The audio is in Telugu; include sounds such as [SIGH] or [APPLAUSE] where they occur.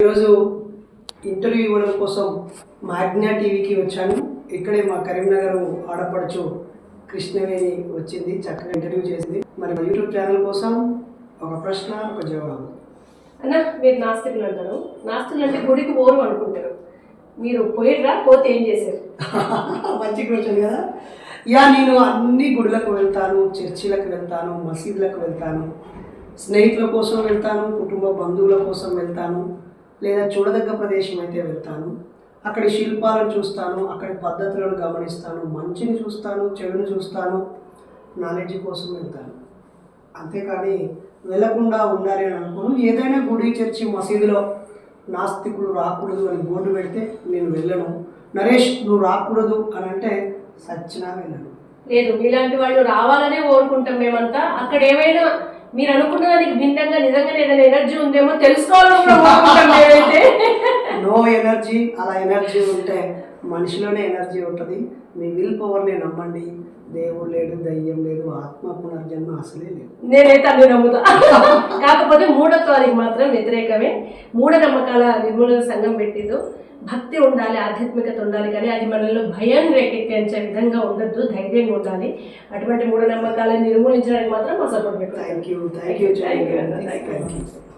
ఈరోజు ఇంటర్వ్యూ ఇవ్వడం కోసం మాగ్నా టీవీకి వచ్చాను. ఇక్కడే మా కరీంనగర్ ఆడపడుచు కృష్ణవేణి వచ్చింది చక్కగా ఇంటర్వ్యూ చేసింది. మరి మా యూట్యూబ్ ఛానల్ కోసం ఒక ప్రశ్న ఒక జవాబు. అన్న మీరు నాస్తికులు అంటారు. నాస్తికులు అంటే గుడికి పోరు అనుకుంటారు. మీరు పోయిర్రా పోతే ఏం చేశారు? [LAUGHS] మంచి క్వశ్చన్ కదా. యా నేను అన్ని గుడులకు వెళ్తాను చర్చిలకు వెళ్తాను మసీదులకు వెళ్తాను స్నేహితుల కోసం వెళ్తాను కుటుంబ బంధువుల కోసం వెళ్తాను. లేదా చూడదగ్గ ప్రదేశం అయితే వెళ్తాను. అక్కడి శిల్పాలను చూస్తాను అక్కడి పద్ధతులను గమనిస్తాను మంచిని చూస్తాను చెడుని చూస్తాను నాలెడ్జ్ కోసం వెళ్తాను. అంతేకాని వెళ్ళకుండా ఉండాలి అని అనుకోను. ఏదైనా గుడి చర్చి మసీదులో నాస్తికులు రాకూడదు అని బోర్డు పెడితే నేను వెళ్ళను. నరేష్ నువ్వు రాకూడదు అని అంటే సచ్చినా వెళ్ళను. లేదు మీలాంటి వాళ్ళు రావాలనే కోరుకుంటాం మేమంతా. అక్కడ ఏమైనా మీరు అనుకున్న దానికి భిన్నంగా నిజంగానే ఏదైనా ఎనర్జీ ఉందేమో తెలుసుకోవాలని కూడా మేమైతే నో ఎనర్జీ అలా ఎనర్జీ ఉంటే మనిషిలోనే ఎనర్జీ ఉంటుంది. మీ విల్ పవర్ని నమ్మండి. దేవుడు లేడు దయ్యం లేదు ఆత్మ పునర్జన్మ అసలే లేదు. నేనైతే అన్ని నమ్ముతా. కాకపోతే మూఢత్వానికి మాత్రం వ్యతిరేకమే. మూఢనమ్మకాల నిర్మూలన సంఘం పెట్టిండు భక్తి ఉండాలి ఆధ్యాత్మికత ఉండాలి కానీ అది మనలో భయం రేకెత్తించే విధంగా ఉండొద్దు ధైర్యంగా ఉండాలి. అటువంటి మూఢనమ్మకాలను నిర్మూలించడానికి మాత్రం మా సపోర్ట్ పెట్టాలి thank you thank you. Thank you